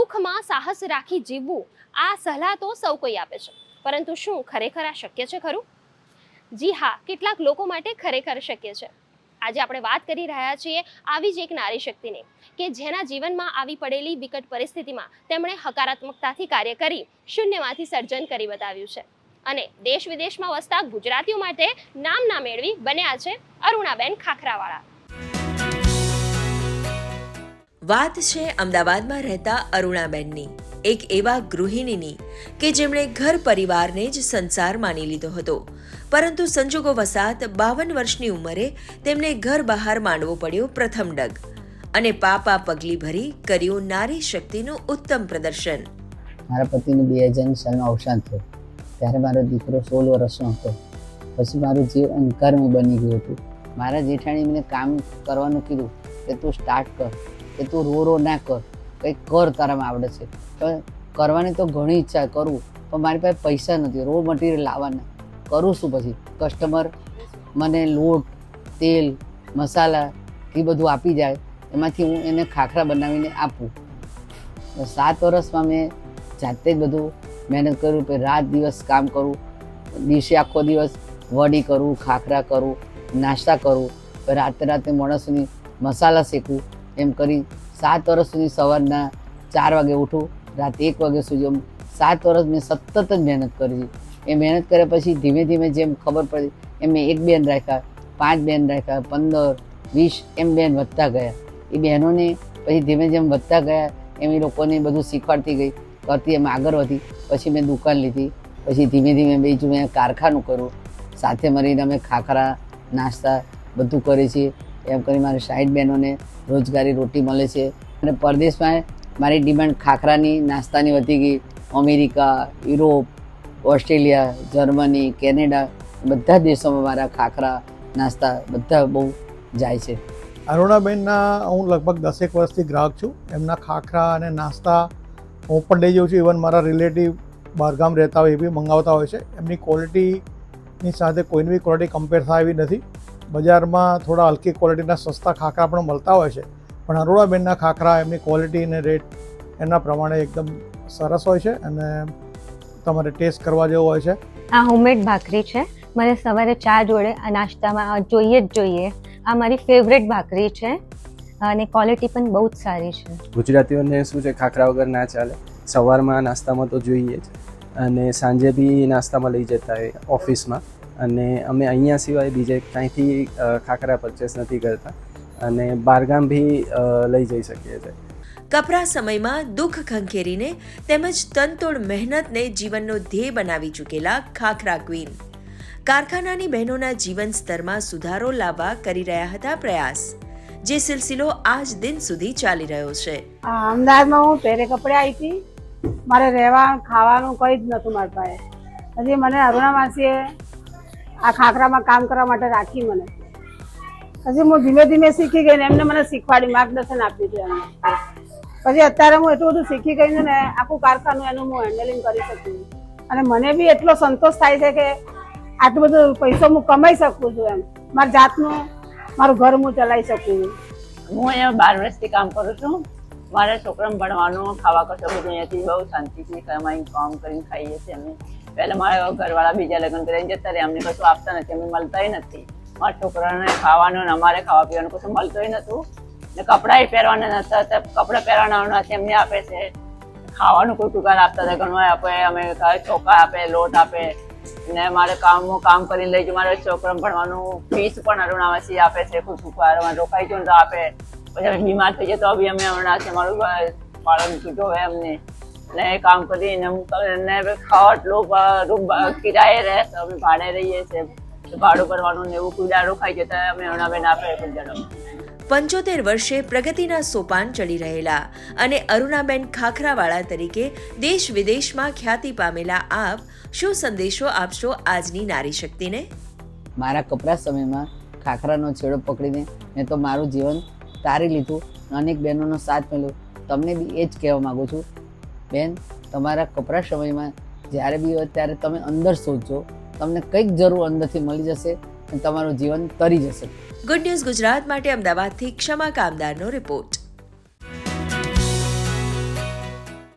દુઃખમાં સાહસ રાખી જીવવું, આ સલાહ તો સૌ કોઈ આપે છે. પરંતુ શું ખરેખર આ શક્ય છે ખરું? જી હા, કેટલાક લોકો માટે ખરેખર શક્ય છે. આજે આપણે વાત કરી રહ્યા છીએ આવી જ એક નારી શક્તિની, કે જેના જીવનમાં આવી પડેલી વિકટ પરિસ્થિતિમાં તેમણે હકારાત્મકતાથી કાર્ય કરી, શૂન્યમાંથી સર્જન કરી બતાવ્યું છે. અને દેશ વિદેશમાં વસતા ગુજરાતીઓ માટે નામ ના મેળવી બન્યા છે અરુણાબેન ખાખરાવાળા. વાત છે અમદાવાદમાં રહેતા અરુણાબેનની, એક એવા ગૃહિણીની કે જેમણે ઘર પરિવારને જ સંસાર માની લીધો હતો. પરંતુ સંજોગો વસાત બાવન વર્ષની ઉંમરે તેમને ઘર બહાર માંડવો પડ્યો પ્રથમ ડગ અને પાપા પગલી ભરી કર્યું નારી શક્તિનું ઉત્તમ પ્રદર્શન. મારા પતિનું બે હજાર સાલનું અવસાન થયું. ત્યારે મારો દીકરો સોળ વર્ષનો હતો. પછી મારું જીવ અંધકારમય બની ગયું હતું. મારા જેઠાણીએ મને કામ કરવાનું કીધું કે તું સ્ટાર્ટ કર. કે તું રો રો ના કર. કંઈક કર તારામાં આવડે છે. પણ કરવાની તો ઘણી ઈચ્છા કરું. પણ મારી પાસે પૈસા નથી રો મટીરિયલ લાવવાના. કરું શું પછી? કસ્ટમર મને લોટ, તેલ, મસાલા, એ બધું આપી જાય. એમાંથી હું એને ખાખરા બનાવીને આપું. સાત વર્ષમાં મેં જાતે જ બધું મહેનત કર્યું, પછી રાત દિવસ કામ કરું, દિવસે આખો દિવસ વડી કરું, ખાખરા કરું, નાસ્તા કરું. રાતે રાતે માણસની મસાલા શેકું. એમ કરી સાત વર્ષ સુધી સવારના ચાર વાગે ઉઠું, રાતે એક વાગ્યા સુધી એમ સાત વર્ષ મેં સતત જ મહેનત કરી એ મહેનત કર્યા પછી ધીમે ધીમે જેમ ખબર પડી, એમ મેં એક બેન રાખ્યા, પાંચ બેન રાખ્યા, પંદર, વીસ, એમ બેન વધતા ગયા. એ બહેનોને પછી ધીમે જેમ વધતા ગયા, એમ એ લોકોને બધું શીખવાડતી ગઈ. કરતી એમ આગળ વધી, પછી મેં દુકાન લીધી, પછી ધીમે ધીમે બીજું મેં કારખાનું કર્યું. સાથે મળીને અમે ખાખરા, નાસ્તા બધું કરીએ છીએ. એમ કરી મારી સાઈડ બહેનોને રોજગારી રોટી મળે છે. અને પરદેશમાં મારી ડિમાન્ડ ખાખરાની, નાસ્તાની વધી ગઈ. America, Europe, Australia, Germany, Canada, બધા દેશોમાં મારા ખાખરા, નાસ્તા બધા બહુ જાય છે. અરુણાબેનના હું લગભગ દસેક વર્ષથી ગ્રાહક છું. એમના ખાખરા અને નાસ્તા હું પણ લઈ જાઉં છું. ઇવન મારા રિલેટિવ બહારગામ રહેતા હોય એ બી મંગાવતા હોય છે. એમની ક્વોલિટીની સાથે કોઈની બી ક્વોલિટી કમ્પેર થાય એવી નથી. બજારમાં થોડા હલકી ક્વોલિટીના સસ્તા ખાખરા પણ મળતા હોય છે. પણ અરોડાબેનના ખાખરા એમની ક્વોલિટી અને રેટ એના પ્રમાણે એકદમ સરસ હોય છે અને તમારે ટેસ્ટ કરવા જેવો હોય છે. આ હોમમેડ ભાખરી છે. મને સવારે ચા જોડે આ નાસ્તામાં જોઈએ જ જોઈએ. આ મારી ફેવરેટ ભાખરી છે અને ક્વોલિટી પણ બહુ જ સારી છે. ગુજરાતીઓને શું છે ખાખરા વગર ના ચાલે. સવારમાં નાસ્તામાં તો જોઈએ જ. અને સાંજે બી નાસ્તામાં લઈ જતા હોય ઓફિસમાં. અને અમે અહીંયા સિવાય બીજે ક્યાંયથી ખાખરા પરચેસ નથી કરતા અને બારગામ બી લઈ જઈ શકીએ છીએ. કપરા સમયમાં દુઃખ ખંખેરીને તેમજ તનતોડ મહેનતને જીવનનો ધ્યેય બનાવી ચૂકેલા ખાખરા ક્વીન કારખાનાની બહેનોના જીવન સ્તરમાં સુધારો લાવવા કરી રહ્યા હતા પ્રયાસ જે સિલસિલો આજ દિન સુધી ચાલી રહ્યો છે. અમદાવાદમાં હું પહેરે કપડે આવી હતી. મારે રહેવાનું ખાવાનું કંઈ જ નહોતું મારી પાસે. હજી મને અરુણા માસીએ આ ખાખરામાં કામ કરવા માટે રાખી મને. પછી હું ધીમે ધીમે શીખી ગઈ ને એમને મને શીખવાડી, માર્ગદર્શન આપ્યું છે એમને. પછી અત્યારે હું એટલું બધું શીખી ગઈ ને આખું કારખાનું એનું હું હેન્ડલિંગ કરી શકું અને મને બી એટલો સંતોષ થાય છે કે આટલું બધું પૈસો હું કમાઈ શકું છું એમ. મારી જાતનું, મારું ઘર હું ચલાવી શકું છું. હું અહીંયા બાર વર્ષથી કામ કરું છું. મારા છોકરાને ભણવાનું, ખાવા કરશો બધું અહીંયાથી બહુ શાંતિથી કમાઈ કામ કરીને ખાઈએ છીએ અમે. પહેલા મારા ઘરવાળા બીજા લગ્ન કરીને જતા રહે અમને કશું આપતા નથી અમે મળતાય નથી. મારા છોકરાને ખાવાનું અમારે ખાવા પીવાનું કશું મળતું નતું ને કપડાય પહેરવાના નતા તે કપડાં પહેરવાના નથી એમને આપે છે. ખાવાનું કોઈ ટુકાર આપતા હતા ઘણું આપે, અમે ચોખા આપે, લોટ આપે. ને મારે કામ કામ કરીને લઈ જઉં મારે છોકરા ભણવાનું ફીસ પણ અરુણાવાસી આપે છે ઉપકાર રોકાઈ જવું તો આપે. પછી અમે બીમાર થઈ જાય તો બી અમે હમણાં છે મારું બાળક હોય અમને ને કામ કરીને ને ખાવટલું રૂમ કિરાયે રહે તો અમે ભાડે રહીએ છીએ. ભાડું ભરવાનું ને એવું કુદાળો ખાઈ જાય જતા અમે અરુણાબેન આપે કુડાનો પંચોતેર વર્ષે પ્રગતિના સોપાન ચડી રહેલા અને અરુણાબેન ખાખરાવાળા તરીકે દેશ વિદેશમાં ખ્યાતિ પામેલા આપ શું સંદેશો આપશો આજની નારી શક્તિને? મારા કપરા સમયમાં ખાખરાનો છેડો પકડીને મેં તો મારું જીવન તારી લીધું અનેક બહેનોનો સાથ મળ્યો. તમને બી એ જ કહેવા માગું છું. બેન, તમારા કપરા સમયમાં જ્યારે બી હોય ત્યારે તમે અંદર શોધજો. તમને કંઈક જરૂર અંદરથી મળી જશે અને તમારું જીવન તરી જશે. ગુડ ન્યૂઝ ગુજરાત માટે અમદાવાદથી ક્ષમા કામદારનો રિપોર્ટ